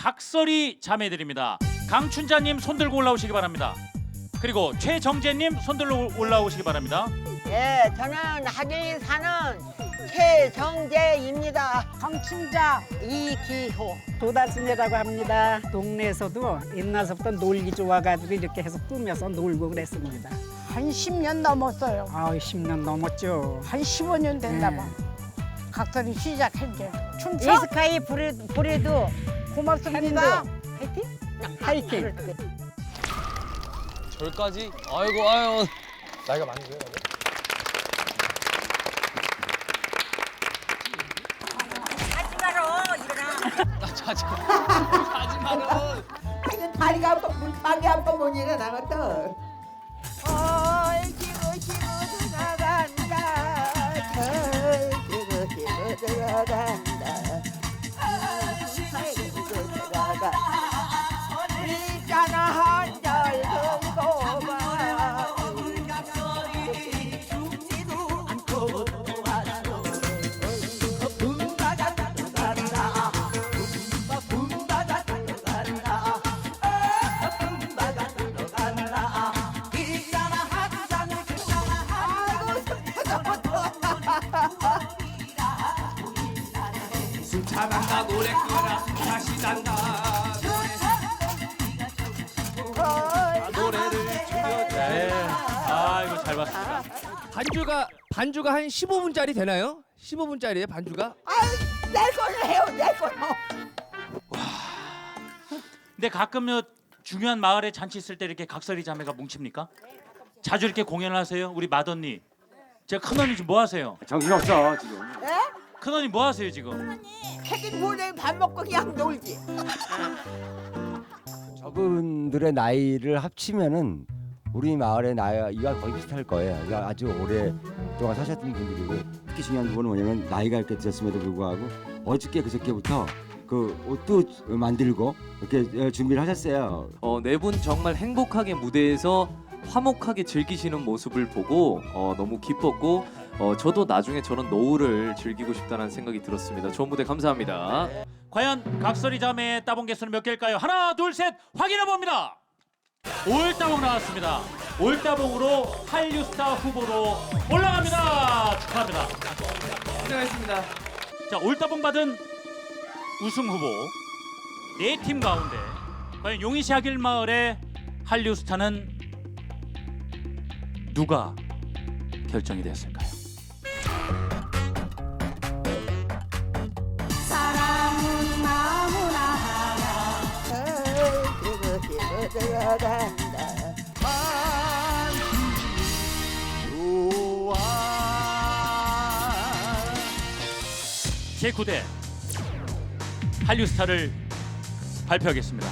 각설이 자매들입니다. 강춘자님 손 들고 올라오시기 바랍니다. 그리고 최정재님 손 들고 올라오시기 바랍니다. 예, 저는 하길리 사는 최정재입니다. 강춘자 이기호. 도다순이라고 합니다. 동네에서도 옛날부터 놀기 좋아가지고 이렇게 해서 꾸며서 놀고 그랬습니다. 한 10년 넘었어요. 아, 10년 넘었죠. 한 15년 됐나 봐. 네. 각설이 시작한 게. 춤춰? 이스카이 브레, 브레드 고맙습니다. 파이팅? 하이킹. 절까지? 아이고 아유 나이가 많이 돼요? 다들? 자지 자지 마라 다리가 아파, 물방이 아파 못 일어나거든. 잘한다 노래 끄라 다시 잔다 노래를 즐겨 네. 아 이거 잘 봤습니다. 반주가 반주가 한 15분짜리 되나요? 15분짜리에 반주가? 내 걸로 해요, 내 걸로. 근데 가끔 요 중요한 마을에 잔치 있을 때 이렇게 각설이 자매가 뭉칩니까? 자주 이렇게 공연을 하세요? 우리 맏언니. 제가 큰언니 지금 뭐 하세요? 정신없어 지금 큰언니 뭐 하세요 지금? 책임 보내 밥 먹고 그냥 놀지. 저분들의 나이를 합치면은 우리 마을의 나이가 거의 비슷할 거예요. 그러니까 아주 오랫동안 사셨던 분들이고 특히 중요한 부분은 뭐냐면 나이가 이렇게 드셨음에도 불구하고 어저께 그저께부터 그 옷도 만들고 이렇게 준비를 하셨어요. 어, 네 분 정말 행복하게 무대에서 화목하게 즐기시는 모습을 보고 어, 너무 기뻤고 어, 저도 나중에 저런 노을을 즐기고 싶다는 생각이 들었습니다. 좋은 무대 감사합니다. 과연 각설이 자매의 따봉 개수는 몇 개일까요? 하나, 둘, 셋 확인해 봅니다. 올 따봉 나왔습니다. 올 따봉으로 한류스타 후보로 올라갑니다. 축하합니다. 고생하셨습니다. 자, 올 따봉 받은 우승 후보 네 팀 가운데 과연 용인시 하길 마을의 한류스타는 누가 결정이 되었을까 기고 들어간다. 제 9대 한류 스타를 발표하겠습니다.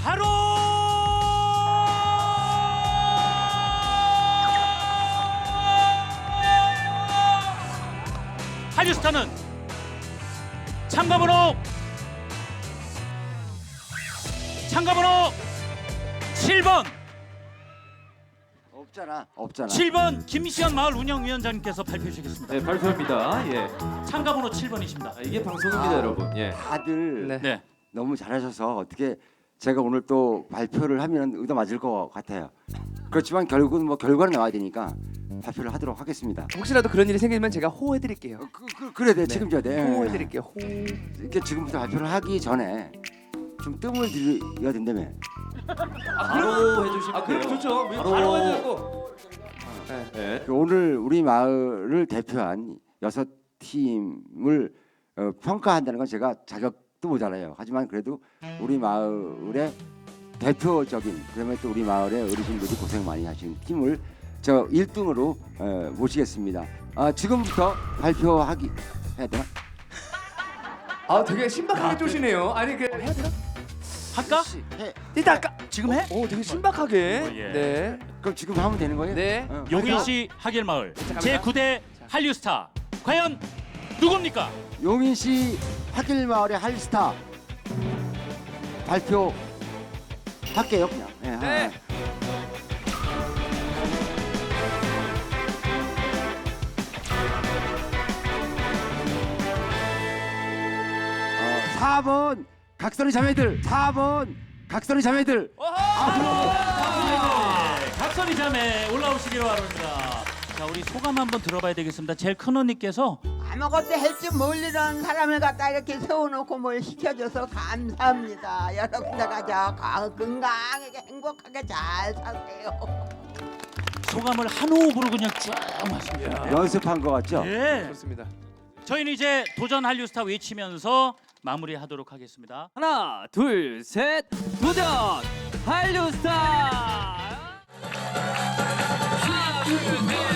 바로 한류 스타는 참가번호 참가번호 7번 없잖아. 없잖아. 7번 김시현 마을 운영위원장님께서 발표해 주시겠습니다. 네, 발표합니다. 예. 참가번호 7번이십니다. 아, 이게 방송입니다, 아. 여러분. 예. 다들 네. 네. 너무 잘하셔서 어떻게 제가 오늘 또 발표를 하면 의도 맞을 것 같아요. 그렇지만 결국은 뭐 결과는 나와야 되니까 발표를 하도록 하겠습니다. 혹시라도 그런 일이 생기면 제가 호해 드릴게요. 어, 그, 그, 그래, 네, 책임져야 돼. 호해 드릴게요. 호. 이렇게 지금부터 발표를 하기 전에 좀 뜸을 들여야 된다며. 바로 해주시면 아, 그럼 돼요. 좋죠. 바로. 바로 해드리고. 네. 그 오늘 우리 마을을 대표한 여섯 팀을 어, 평가한다는 건 제가 자격도 모자라요. 하지만 그래도 우리 마을의 대표적인 그러면 또 우리 마을의 어르신들이 고생 많이 하신 팀을 저 1등으로 어, 모시겠습니다. 아, 지금부터 발표하기 해야 되나? 아, 되게 신박하게 쪼시네요. 아니 그 해야 되나? 할까? 해. 이따 아까 지금 해? 오, 되게 신박하게. 어, 예. 네. 그럼 지금 하면 되는 거예요? 네. 어, 용인시 하길마을. 제 9대 한류스타 과연 누굽니까? 용인시 하길마을의 할스타 발표 할게요 그냥. 네. 어, 4번 각설이 자매들 4번 각설이 자매들 네, 각설이 자매 올라오시기를 바랍니다. 자, 우리 소감 한번 들어봐야 되겠습니다. 제일 큰 언니께서 아무것도 할 줄 모르는 사람을 갖다 이렇게 세워놓고 뭘 시켜줘서 감사합니다. 여러분들 가져 건강하게 행복하게 잘 사세요. 소감을 한 호흡으로 그냥 쭉 하십니다. 연습한 거 같죠? 예. 좋습니다. 저희는 이제 도전 한류 스타 외치면서 마무리하도록 하겠습니다. 하나, 둘, 셋, 도전! 한류스타! 하나, 둘, 셋,